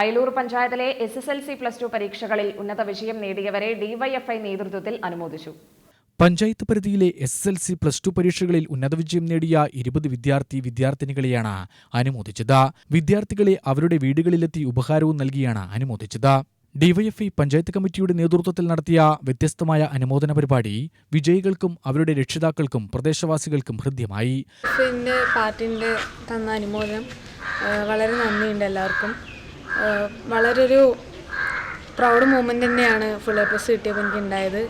അയലൂർ പഞ്ചായത്തിലെ S S L C plus two പരീക്ഷകളിൽ ഉന്നത വിജയം നേടിയവരെ ഡിവൈഎഫ്ഐ നേതൃത്വത്തിൽ അനുമോദിച്ചു. പഞ്ചായത്ത് പരിധിയിലെ S L C plus two പരീക്ഷകളിൽ ഉന്നത വിജയം നേടിയ ഇരുപത് വിദ്യാർത്ഥി വിദ്യാർത്ഥിനികളെയാണ് അനുമോദിച്ചത്. വിദ്യാർത്ഥികളെ അവരുടെ വീടുകളിലെത്തി ഉപഹാരവും നൽകിയാണ് അനുമോദിച്ചത്. ഡിവൈഎഫ്ഐ പഞ്ചായത്ത് കമ്മിറ്റിയുടെ നേതൃത്വത്തിൽ നടത്തിയ വ്യത്യസ്തമായ അനുമോദന പരിപാടി വിജയികൾക്കും അവരുടെ രക്ഷിതാക്കൾക്കും പ്രദേശവാസികൾക്കും ഹൃദ്യമായി. പിന്നെ പാർട്ടിന്റെ തന്ന അനുമോദനം വളരെ നന്ദിയുണ്ട് എല്ലാവർക്കും. ആ, വളരെ ഒരു പ്രൗഡ് മൂമെന്റ് തന്നെയാണ് ഫുൾ എ പ്ലസ് കിട്ടിയപ്പോൾ എനിക്ക് ഉണ്ടായത്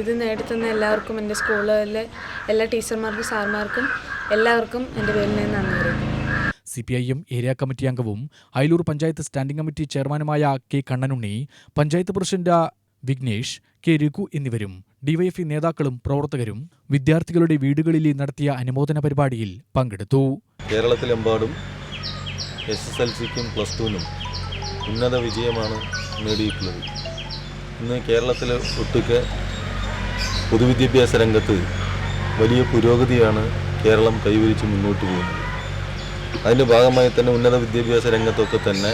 ഇത് നേടിത്തന്ന എല്ലാവർക്കും എന്റെ സ്കൂളിലെ എല്ലാ ടീച്ചർമാർക്കും സാർമാർക്കും എല്ലാവർക്കും എന്റെ പേരിൽ നിന്ന് നന്ദി അറിയിക്കും C P I M area committee അംഗവും അയലൂർ പഞ്ചായത്ത് സ്റ്റാൻഡിംഗ് കമ്മിറ്റി ചെയർമാനുമായ K Kannanunni panchayat president Vignesh K Raghu എന്നിവരും ഡിവൈഎഫ്ഐ നേതാക്കളും പ്രവർത്തകരും വിദ്യാർത്ഥികളുടെ വീടുകളിൽ നടത്തിയ അനുമോദന പരിപാടിയിൽ പങ്കെടുത്തു. കേരളത്തിലെമ്പാടും എസ് എസ് എൽ സിക്കും പ്ലസ് ടുവിനും ഉന്നത വിജയമാണ് നേടിയിട്ടുള്ളത്. ഇന്ന് കേരളത്തിൽ ഒട്ടുക്ക പൊതുവിദ്യാഭ്യാസ രംഗത്ത് വലിയ പുരോഗതിയാണ് കേരളം കൈവരിച്ച് മുന്നോട്ട് പോകുന്നത്. അതിന്റെ ഭാഗമായി തന്നെ ഉന്നത വിദ്യാഭ്യാസ രംഗത്തൊക്കെ തന്നെ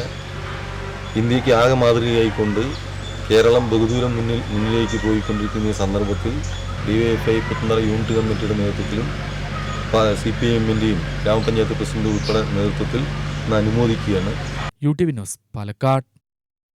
ഇന്ത്യയ്ക്ക് ആകെ മാതൃകയായിക്കൊണ്ട് കേരളം ബഹുദൂരം മുന്നിൽ മുന്നിലേക്ക് പോയിക്കൊണ്ടിരിക്കുന്ന ഈ സന്ദർഭത്തിൽ D Y F I പുത്തനറ unit കമ്മിറ്റിയുടെ നേതൃത്വത്തിലും സി പി എമ്മിന്റെയും ഗ്രാമപഞ്ചായത്ത് പ്രസിഡന്റ് ഉൾപ്പെടെ നേതൃത്വത്തിൽ അനുമോദിക്കുകയാണ്. U T V news Palakkad.